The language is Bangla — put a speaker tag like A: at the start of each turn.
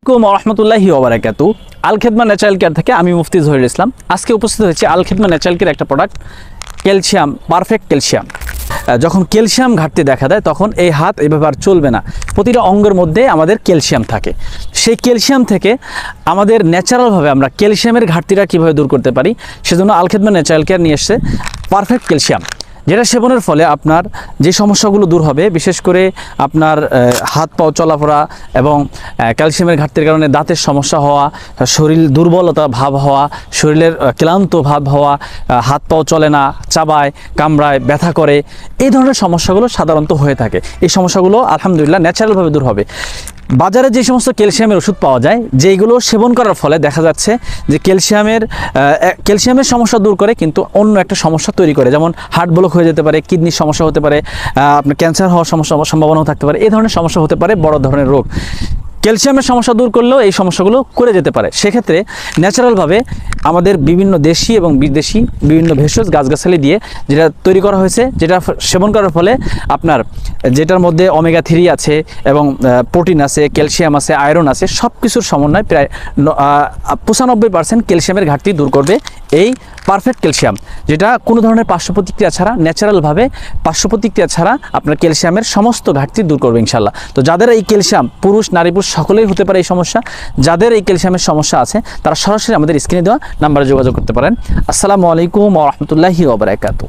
A: আসসালামাইকুম রহমতুল্লাহি ওবরাকাতু। আল খেদমা ন্যাচারাল কেয়ার থেকে আমি মুফতি জহির ইসলাম। আজকে উপস্থিত হয়েছি আল খেদমা ন্যাচারাল কেয়ার একটা প্রোডাক্ট ক্যালসিয়াম পারফেক্ট ক্যালসিয়াম। যখন ক্যালসিয়াম ঘাটতি দেখা দেয়, তখন এই হাত এইভাবে আর চলবে না। প্রতিটা অঙ্গের মধ্যে আমাদের ক্যালসিয়াম থাকে। সেই ক্যালসিয়াম থেকে আমাদের ন্যাচারালভাবে আমরা ক্যালসিয়ামের ঘাটতিটা কীভাবে দূর করতে পারি, সেজন্য আল খেদমা ন্যাচারাল কেয়ার নিয়ে এসছে পারফেক্ট ক্যালসিয়াম। যেটা সেবনের ফলে আপনার যে সমস্যাগুলো দূর হবে, বিশেষ করে আপনার হাত পাও চলাফেরা এবং ক্যালসিয়ামের ঘাটতির কারণে দাঁতের সমস্যা হওয়া, শরীর দুর্বলতা ভাব হওয়া, শরীরের ক্লান্ত ভাব হওয়া হাত পাও চলে না, চাবায়, কামড়ায়, ব্যথা করে, এই ধরনের সমস্যাগুলো সাধারণত হয়ে থাকে। এই সমস্যাগুলো আলহামদুলিল্লাহ ন্যাচারালভাবে দূর হবে। বাজারে যে সমস্ত ক্যালসিয়ামের ওষুধ পাওয়া যায় যেগুলো সেবন করার ফলে দেখা যাচ্ছে যে ক্যালসিয়ামের ক্যালসিয়ামের সমস্যা দূর করে কিন্তু অন্য একটা সমস্যা তৈরি করে। যেমন হার্ট ব্লক হয়ে যেতে পারে, কিডনির সমস্যা হতে পারে আপনার ক্যান্সার হওয়ার সমস্যা, সম্ভাবনাও থাকতে পারে, এই ধরনের সমস্যা হতে পারে, বড় ধরনের রোগ। ক্যালসিয়ামের সমস্যা দূর করলেও এই সমস্যাগুলো করে যেতে পারে। সেক্ষেত্রে ন্যাচারালভাবে আমাদের বিভিন্ন দেশি এবং বিদেশি বিভিন্ন ভেষজ গাছগাছালি দিয়ে যেটা তৈরি করা হয়েছে, যেটা সেবন করার ফলে আপনার যেটার মধ্যে ওমেগা থ্রি আছে এবং প্রোটিন আছে ক্যালসিয়াম আছে আয়রন আছে সব কিছুর সমন্বয় প্রায় পঁচানব্বই পার্সেন্ট ক্যালসিয়ামের ঘাটতি দূর করবে এই পারফেক্ট ক্যালসিয়াম যেটা কোনো ধরনের পার্শ্ব প্রতিক্রিয়া ছাড়া ন্যাচারালভাবে পার্শ্ব প্রতিক্রিয়া ছাড়া আপনার ক্যালসিয়ামের সমস্ত ঘাটতি দূর করবে ইনশাল্লাহ তো যাদের এই ক্যালসিয়াম পুরুষ, নারী, পুরুষ, সকলেই হতে পারে এই সমস্যা। যাদের এই ক্যালসিয়ামের সমস্যা আছে, তারা সরাসরি আমাদের স্ক্রিনে দেওয়া নাম্বারে যোগাযোগ করতে পারেন। আসসালামু আলাইকুম রহমতুল্লাহি ওবরাকাতু